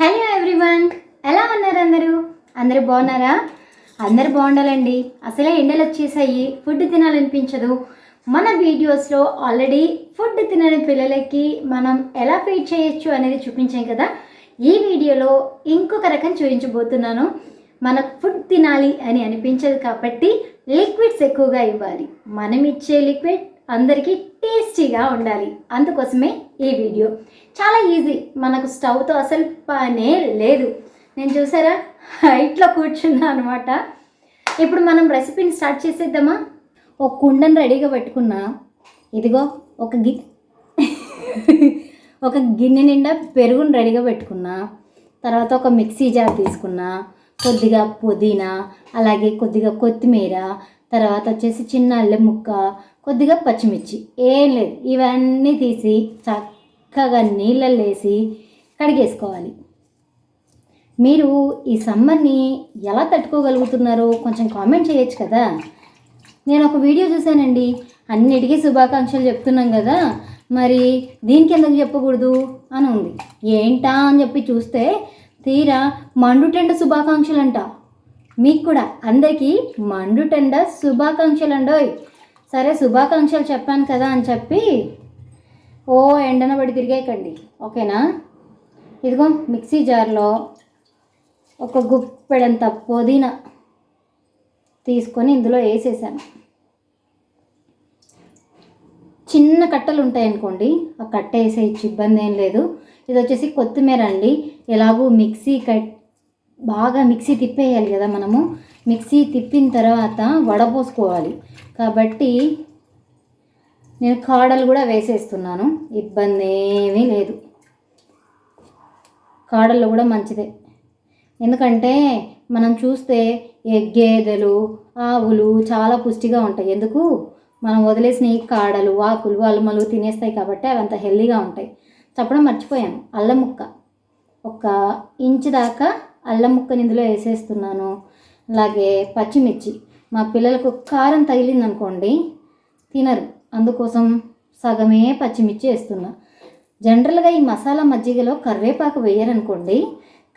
Hello everyone ఎలా ఉన్నారు అందరూ? అందరూ బాగున్నారా? అందరూ బాగుండాలండి. అసలే ఎండలు వచ్చేసాయి ఫుడ్ తినాలనిపించదు. మన వీడియోస్లో ఆల్రెడీ ఫుడ్ తినని పిల్లలకి మనం ఎలా ఫీడ్ చేయొచ్చు అనేది చూపించాం కదా? ఈ వీడియోలో ఇంకొక రకం చూపించబోతున్నాను. మనకు ఫుడ్ తినాలి అని అనిపించదు కాబట్టి లిక్విడ్స్ ఎక్కువగా ఇవ్వాలి. మనం ఇచ్చే లిక్విడ్ అందరికీ టేస్టీగా ఉండాలి. అందుకోసమే ఈ వీడియో. చాలా ఈజీ. మనకు స్టవ్తో అసలు పనే లేదు. నేను చూసారా? హైట్లో కూర్చున్నా అనమాట ఇప్పుడు మనం రెసిపీని స్టార్ట్ చేసేద్దామా? ఒక కుండను రెడీగా పెట్టుకున్నా. ఇదిగో ఒక గి ఒక గిన్నె నిండా పెరుగుని రెడీగా పెట్టుకున్నా. తర్వాత ఒక మిక్సీ జార్ తీసుకున్నా. కొద్దిగా పుదీనా అలాగే కొద్దిగా కొత్తిమీర తర్వాత వచ్చేసి చిన్న అల్లెం ముక్క కొద్దిగా పచ్చిమిర్చి. ఏం లేదు. ఇవన్నీ తీసి చక్కగా నీళ్ళల్లో వేసి కడిగేసుకోవాలి. మీరు ఈ సమ్మర్ని ఎలా తట్టుకోగలుగుతున్నారో కొంచెం కామెంట్ చేయొచ్చు కదా. నేను ఒక వీడియో చూశానండి. అన్నిటికీ శుభాకాంక్షలు చెప్తున్నాం కదా. మరి దీనికి ఎందుకు చెప్పకూడదు అని ఉంది. ఏంటా అని చెప్పి చూస్తే తీరా మండుటెండ శుభాకాంక్షలు అంట మీకు కూడా అందరికీ మండుటెండ శుభాకాంక్షలు అండోయ్ సరే శుభాకాంక్షలు చెప్పాను కదా అని చెప్పి ఓ ఎండన పడి తిరిగేయకండి ఓకేనా? ఇదిగో మిక్సీ జార్లో ఒక గుప్పెడంత పుదీనా తీసుకొని ఇందులో వేసేసాను. చిన్న కట్టలు ఉంటాయనుకోండి ఆ కట్ట వేసేయచ్చు ఇబ్బంది ఏం లేదు. ఇది వచ్చేసి కొత్తిమీర అండి. ఎలాగూ మిక్సీ కట్ బాగా మిక్సీ తిప్పేయాలి కదా మనము. మిక్సీ తిప్పిన తర్వాత వడపోసుకోవాలి కాబట్టి నేను కాడలు కూడా వేసేస్తున్నాను. ఇబ్బంది ఏమీ లేదు. కాడల్లో కూడా మంచిదే. ఎందుకంటే మనం చూస్తే గేదెలు ఆవులు చాలా పుష్టిగా ఉంటాయి. ఎందుకు? మనం వదిలేసిన ఈ కాడలు ఆకులు అల్మలు తినేస్తాయి కాబట్టి అవి అంత హెల్దీగా ఉంటాయి. చెప్పడం మర్చిపోయాను. అల్లం ముక్క. ఒక ఇంచు దాకా అల్లం ముక్కని ఇందులో వేసేస్తున్నాను. అలాగే పచ్చిమిర్చి. మా పిల్లలకు కారం తగిలింది అనుకోండి తినరు. అందుకోసం సగమే పచ్చిమిర్చి వేస్తున్నా. జనరల్గా ఈ మసాలా మజ్జిగలో కరివేపాకు వేయరనుకోండి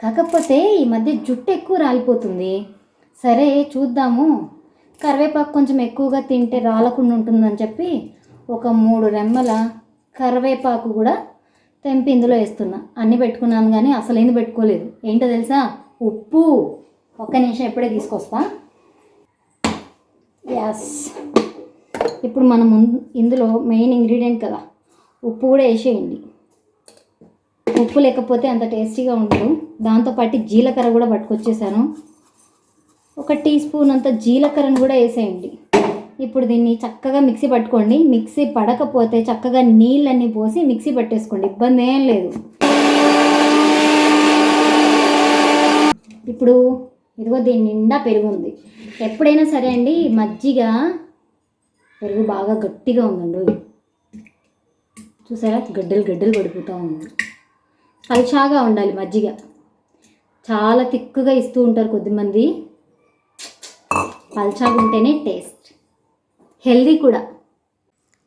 కాకపోతే ఈ మధ్య జుట్టు ఎక్కువ రాలిపోతుంది. సరే చూద్దాము. కరివేపాకు కొంచెం ఎక్కువగా తింటే రాలకుండా ఉంటుందని చెప్పి ఒక మూడు రెమ్మల కరివేపాకు కూడా తెంపి ఇందులో వేస్తున్నా. అన్నీ పెట్టుకున్నాను కానీ అసలు ఏంది పెట్టుకోలేదు. ఏంటో తెలుసా? ఉప్పు. ఒక్క నిమిషం ఎప్పుడే తీసుకొస్తా. ఎస్ ఇప్పుడు మనం ఇందులో మెయిన్ ఇంగ్రీడియంట్ కదా. ఉప్పు కూడా వేసేయండి. ఉప్పు లేకపోతే అంత టేస్టీగా ఉండదు. దాంతోపాటు జీలకర్ర కూడా పట్టుకొచ్చేసాను. ఒక టీ స్పూన్ అంత జీలకర్రను కూడా వేసేయండి. ఇప్పుడు దీన్ని చక్కగా మిక్సీ పట్టుకోండి. మిక్సీ పడకపోతే చక్కగా నీళ్ళన్నీ పోసి మిక్సీ పట్టేసుకోండి. ఇబ్బంది ఏం లేదు. ఇప్పుడు ఇదిగో దీని నిండా పెరుగు ఉంది. ఎప్పుడైనా సరే అండి మజ్జిగ పెరుగు బాగా గట్టిగా ఉందండి. చూసారా? గడ్డలు గడ్డలు పడిపోతూ ఉంది. పల్చాగా ఉండాలి మజ్జిగ. చాలా తిక్కుగా ఇస్తూ ఉంటారు కొద్దిమంది. పల్చాగుంటేనే టేస్ట్. హెల్దీ కూడా.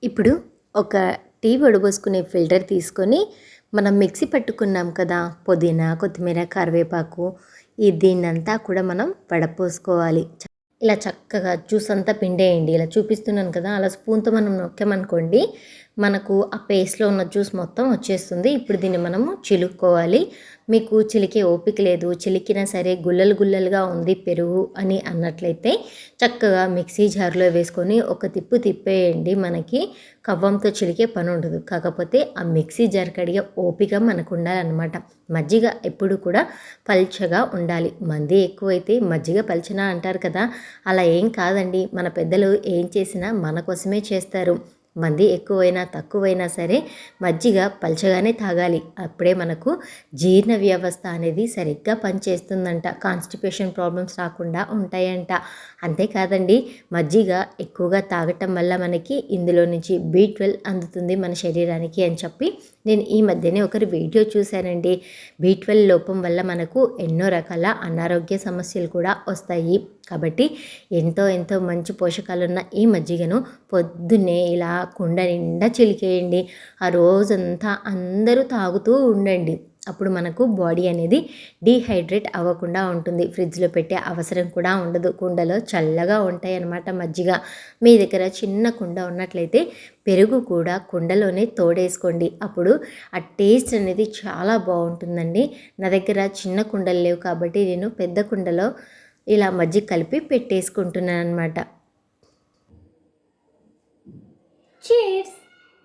ఇప్పుడు ఒక టీ వడబోసుకునే ఫిల్టర్ తీసుకొని మనం మిక్సీ పట్టుకున్నాం కదా పుదీనా కొత్తిమీర కరివేపాకు ఈ దీన్నంతా కూడా మనం వడపోసుకోవాలి. ఇలా చక్కగా జ్యూస్ అంతా పిండేయండి. ఇలా చూపిస్తున్నాను కదా అలా స్పూన్తో మనం నొక్కామనుకోండి మనకు ఆ పేస్ట్లో ఉన్న జ్యూస్ మొత్తం వచ్చేస్తుంది. ఇప్పుడు దీన్ని మనము చిలుక్కోవాలి. మీకు చిలికే ఓపిక లేదు. చిలికినా సరే గుల్లలు గుల్లలుగా ఉంది పెరుగు అని అన్నట్లయితే చక్కగా మిక్సీ జార్లో వేసుకొని ఒక తిప్పు తిప్పేయండి. మనకి కవ్వంతో చిలికే పని ఉండదు. కాకపోతే ఆ మిక్సీ జార్ కడిగే ఓపిక మనకు ఉండాలన్నమాట. మజ్జిగ ఎప్పుడు కూడా పల్చగా ఉండాలి. మంది ఎక్కువైతే మజ్జిగ పల్చన అంటారు కదా. అలా ఏం కాదండి. మన పెద్దలు ఏం చేసినా మన కోసమే చేస్తారు. మంది ఎక్కువైనా తక్కువైనా సరే మజ్జిగ పల్చగానే తాగాలి. అప్పుడే మనకు జీర్ణ వ్యవస్థ అనేది సరిగ్గా పనిచేస్తుందంట. కాన్స్టిపేషన్ ప్రాబ్లమ్స్ రాకుండా ఉంటాయంట. అంతేకాదండి మజ్జిగ ఎక్కువగా తాగటం వల్ల మనకి ఇందులో నుంచి బీ ట్వెల్వ్ అందుతుంది మన శరీరానికి అని చెప్పి నేను ఈ మధ్యనే ఒకరి వీడియో చూశానండి. బీ ట్వెల్వ్ లోపం వల్ల మనకు ఎన్నో రకాల అనారోగ్య సమస్యలు కూడా వస్తాయి. కాబట్టి ఎంతో ఎంతో మంచి పోషకాలున్న ఈ మజ్జిగను పొద్దున్నే ఇలా కుండ నిండా చిలికేయండి. ఆ రోజంతా అందరూ తాగుతూ ఉండండి. అప్పుడు మనకు బాడీ అనేది డీహైడ్రేట్ అవ్వకుండా ఉంటుంది. ఫ్రిడ్జ్లో పెట్టే అవసరం కూడా ఉండదు. కుండలో చల్లగా ఉంటాయి అన్నమాట మజ్జిగ. మీ దగ్గర చిన్న కుండ ఉన్నట్లయితే పెరుగు కూడా కుండలోనే తోడేసుకోండి. అప్పుడు ఆ టేస్ట్ అనేది చాలా బాగుంటుందండి. నా దగ్గర చిన్న కుండలు లేవు కాబట్టి నేను పెద్ద కుండలో ఇలా మజ్జిగ కలిపి పెట్టేసుకుంటున్నాను అనమాట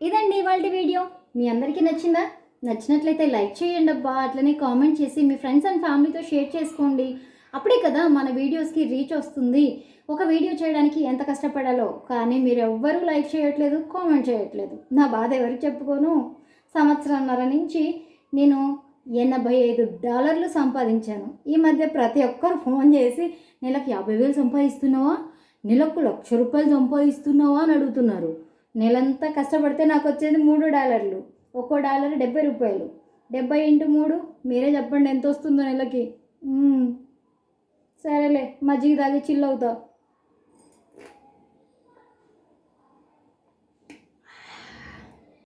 ఇదండి ఇవాళ వీడియో. మీ అందరికీ నచ్చిందా? నచ్చినట్లయితే లైక్ చేయండి అబ్బా అట్లనే కామెంట్ చేసి మీ ఫ్రెండ్స్ అండ్ ఫ్యామిలీతో షేర్ చేసుకోండి. అప్పుడే కదా మన వీడియోస్కి రీచ్ వస్తుంది. ఒక వీడియో చేయడానికి ఎంత కష్టపడాలో కానీ మీరు ఎవ్వరూ లైక్ చేయట్లేదు కామెంట్ చేయట్లేదు. నా బాధ ఎవరికి చెప్పుకోను? సంవత్సరంన్నర నుంచి నేను ఎనభై ఐదు డాలర్లు సంపాదించాను. ఈ మధ్య ప్రతి ఒక్కరు ఫోన్ చేసి నెలకు యాభై వేలు సంపాదిస్తున్నావా? నెలకు లక్ష రూపాయలు సంపాదిస్తున్నావా? అని అడుగుతున్నారు. నెలంతా కష్టపడితే నాకు వచ్చేది మూడు డాలర్లు. ఒక్కో డాలర్ డెబ్బై రూపాయలు. డెబ్బై ఇంటూ మూడు మీరే చెప్పండి ఎంత వస్తుందో నెలకి సరేలే మజ్జిగ తాగి చిల్ అవుతా.